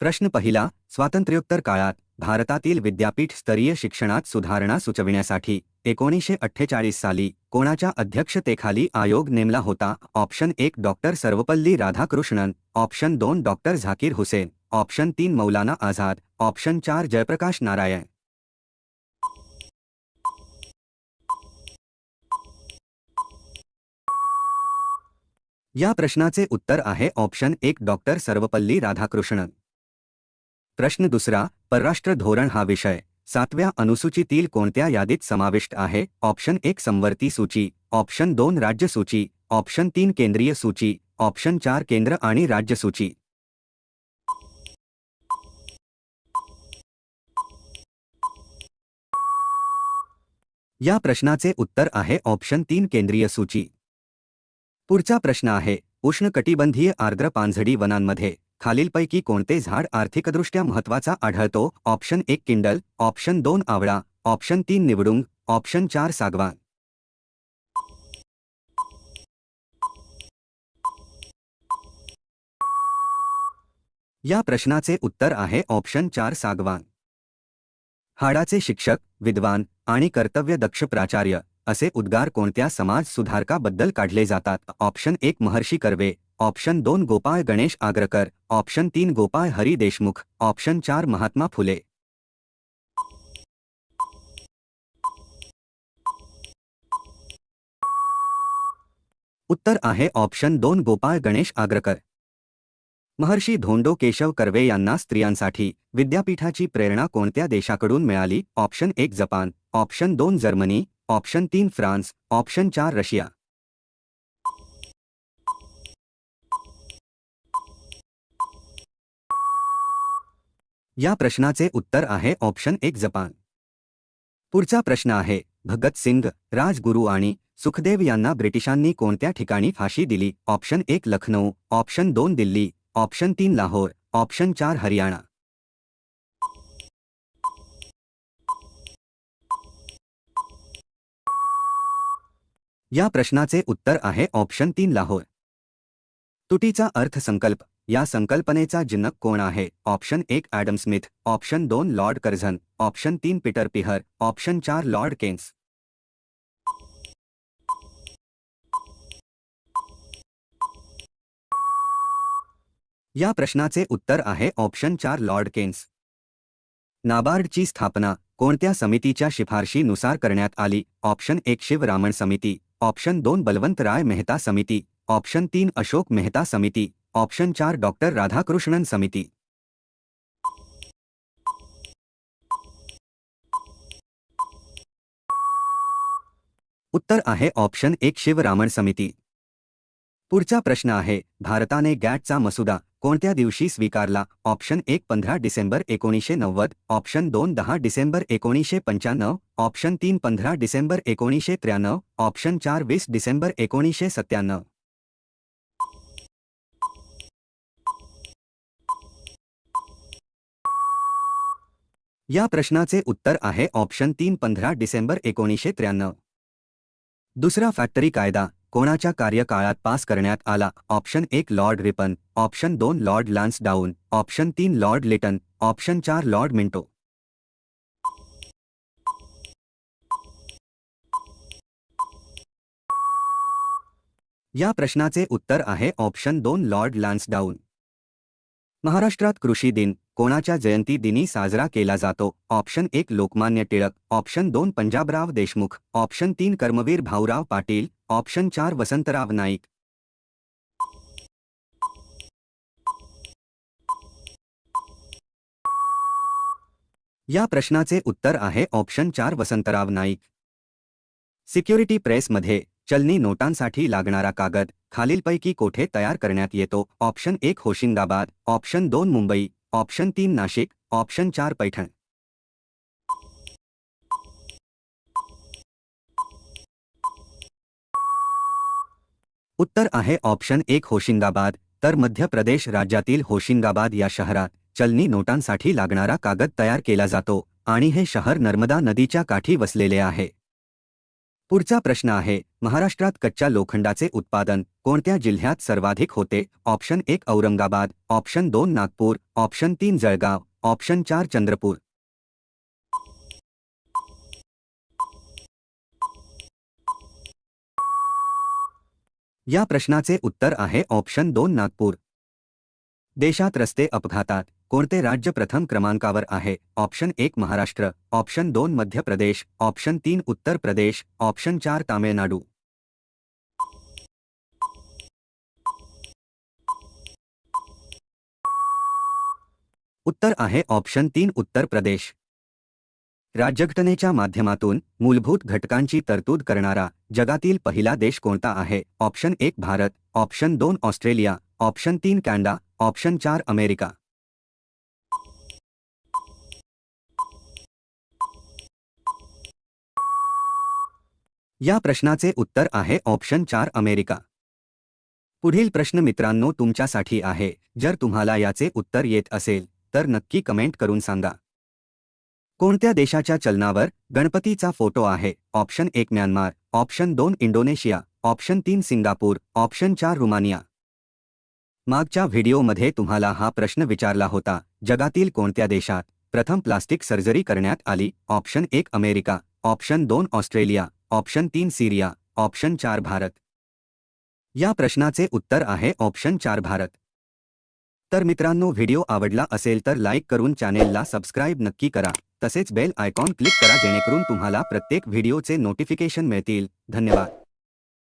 प्रश्न पहिला स्वातंत्र्योत्तर काळात भारतातील विद्यापीठ स्तरीय शिक्षणात सुधारणा सुचविण्यासाठी एकोणीसशे अठ्ठेचाळीस साली कोणाच्या अध्यक्षतेखाली आयोग नेमला होता? ऑप्शन एक डॉक्टर सर्वपल्ली राधाकृष्णन. ऑप्शन दोन डॉक्टर झाकीर हुसेन. ऑप्शन तीन मौलाना आझाद. ऑप्शन चार जयप्रकाश नारायण. या प्रश्नाचे उत्तर आहे ऑप्शन एक डॉक्टर सर्वपल्ली राधाकृष्णन. प्रश्न दुसरा, परराष्ट्र धोरण हा विषय. सातव्या अनुसूचीतील कोणत्या यादीत समाविष्ट आहे? ऑप्शन एक संवर्ती सूची. ऑप्शन दोन, राज्य सूची. ऑप्शन तीन, केंद्रीय सूची. ऑप्शन चार, केंद्र आणि राज्य सूची. या प्रश्नाचे उत्तर आहे ऑप्शन तीन, केंद्रीय सूची. पुढचा प्रश्न आहे, उष्णकटिबंधीय आर्द्र पानझडी वनांमध्ये. खालीलपैकी कोणते झाड आर्थिकदृष्ट्या महत्त्वाचा आढळतो? ऑप्शन एक किंडल ऑप्शन दोन आवळा ऑप्शन तीन निवडुंग ऑप्शन चार सागवान. या प्रश्नाचे उत्तर आहे ऑप्शन चार सागवान. हाडाचे शिक्षक विद्वान आणि कर्तव्यदक्ष प्राचार्य असे उद्गार कोणत्या समाज सुधारकाबद्दल काढले जातात? ऑप्शन एक महर्षी कर्वे ऑप्शन दोन गोपाळ गणेश आग्रकर ऑप्शन तीन गोपाळ हरी देशमुख ऑप्शन चार महात्मा फुले. उत्तर आहे ऑप्शन दोन गोपाळ गणेश आग्रकर. महर्षी धोंडो केशव कर्वे यांना स्त्रियांसाठी विद्यापीठाची प्रेरणा कोणत्या देशाकडून मिळाली? ऑप्शन एक जपान ऑप्शन दोन जर्मनी ऑप्शन तीन फ्रान्स ऑप्शन चार रशिया. या प्रश्नाचे उत्तर आहे ऑप्शन एक जपान. पुढचा प्रश्न आहे भगत सिंग राजगुरू आणि सुखदेव यांना ब्रिटिशांनी कोणत्या ठिकाणी फाशी दिली? ऑप्शन एक लखनौ ऑप्शन दोन दिल्ली ऑप्शन तीन लाहोर ऑप्शन चार हरियाणा. या प्रश्नाचे उत्तर आहे ऑप्शन तीन लाहोर. तुटीचा अर्थसंकल्प या संकल्पनेचा जनक कोण आहे? ऑप्शन एक ॲडम स्मिथ ऑप्शन दोन लॉर्ड कर्झन ऑप्शन तीन पीटर पिहर ऑप्शन चार लॉर्ड केन्स. या प्रश्नाचे उत्तर आहे ऑप्शन चार लॉर्ड केन्स. नाबार्डची स्थापना कोणत्या समितीच्या शिफारशीनुसार करण्यात आली? ऑप्शन एक शिवरामण समिती ऑप्शन दोन बलवंतराय मेहता समिती ऑप्शन तीन अशोक मेहता समिती ऑप्शन चार डॉक्टर राधाकृष्णन समिती. उत्तर आहे ऑप्शन एक शिवरामण समिती. पुढचा प्रश्न आहे भारताने गॅटचा मसुदा कोणत्या दिवशी स्वीकारला? ऑप्शन एक पंधरा डिसेंबर एकोणीसशे नव्वद. ऑप्शन दोन दहा डिसेंबर एकोणीसशे पंच्याण्णव. ऑप्शन तीन पंधरा डिसेंबर एकोणीसशे त्र्याण्णव. ऑप्शन चार वीस डिसेंबर एकोणीसशे सत्त्याण्णव. या प्रश्नाचे उत्तर आहे ऑप्शन तीन पंधरा डिसेंबर एकोणीसशे त्र्याण्णव. दुसरा फॅक्टरी कायदा कोणाच्या कार्यकाळात पास करण्यात आला? ऑप्शन एक लॉर्ड रिपन. ऑप्शन दोन लॉर्ड लान्स डाऊन. ऑप्शन तीन लॉर्ड लिटन. ऑप्शन चार लॉर्ड मिंटो. या प्रश्नाचे उत्तर आहे ऑप्शन दोन लॉर्ड लान्सडाऊन महाराष्ट्रात कृषी दिन कोणाच्या जयंती दिनी साजरा केला जातो? ऑप्शन एक लोकमान्य टिळक. ऑप्शन दोन पंजाबराव देशमुख. ऑप्शन तीन कर्मवीर भाऊराव पाटील. ऑप्शन चार वसंतराव नाईक. या प्रश्नाचे उत्तर आहे ऑप्शन चार वसंतराव नाईक. सिक्युरिटी प्रेसमध्ये चलनी नोटांसाठी लागणारा कागद खालीलपैकी कोठे तयार करण्यात येतो? ऑप्शन एक होशिंगाबाद. ऑप्शन दोन मुंबई. ऑप्शन तीन नाशिक ऑप्शन चार पैठण. उत्तर आहे ऑप्शन एक होशिंगाबाद तर मध्य प्रदेश राज्यातील होशिंगाबाद या शहरात चलनी नोटांसाठी लागणारा कागद तयार केला जातो आणि हे शहर नर्मदा नदीच्या काठी वसलेले आहे. पुढचा प्रश्न आहे महाराष्ट्रात कच्च्या लोखंडाचे उत्पादन कोणत्या जिल्ह्यात सर्वाधिक होते? ऑप्शन एक औरंगाबाद ऑप्शन दोन नागपूर ऑप्शन तीन जळगाव ऑप्शन चार चंद्रपूर. या प्रश्नाचे उत्तर आहे ऑप्शन दोन नागपूर. देशात रस्ते अपघातात. कोणते राज्य प्रथम क्रमांकावर आहे? ऑप्शन एक महाराष्ट्र, ऑप्शन दोन मध्य प्रदेश, ऑप्शन तीन उत्तर प्रदेश, ऑप्शन चार तामिळनाडू. उत्तर आहे ऑप्शन तीन उत्तर प्रदेश. राज्यघटनेच्या माध्यमातून मूलभूत घटकांची तरतूद करणारा जगातील पहिला देश कोणता आहे? ऑप्शन एक भारत, ऑप्शन दोन ऑस्ट्रेलिया, ऑप्शन तीन कॅनडा, ऑप्शन चार अमेरिका. या प्रश्नाचे उत्तर आहे ऑप्शन चार अमेरिका. पुढील प्रश्न मित्रांनो तुमच्यासाठी आहे. जर तुम्हाला याचे उत्तर येत असेल तर नक्की कमेंट करून सांगा. कोणत्या देशाच्या चलनावर गणपतीचा फोटो आहे? ऑप्शन एक म्यानमार. ऑप्शन दोन इंडोनेशिया. ऑप्शन तीन सिंगापूर. ऑप्शन चार रुमानिया. मागच्या व्हिडिओमध्ये तुम्हाला हा प्रश्न विचारला होता जगातील कोणत्या देशात प्रथम प्लास्टिक सर्जरी करण्यात आली? ऑप्शन एक अमेरिका. ऑप्शन दोन ऑस्ट्रेलिया. ऑप्शन तीन सिरिया ऑप्शन चार भारत. या प्रश्नाचे उत्तर आहे ऑप्शन चार भारत. तर मित्रांनो व्हिडिओ आवडला असेल तर लाईक करून चॅनेलला सबस्क्राईब नक्की करा. तसेच बेल आयकॉन क्लिक करा जेणेकरून तुम्हाला प्रत्येक व्हिडिओचे नोटिफिकेशन मिळतील. धन्यवाद.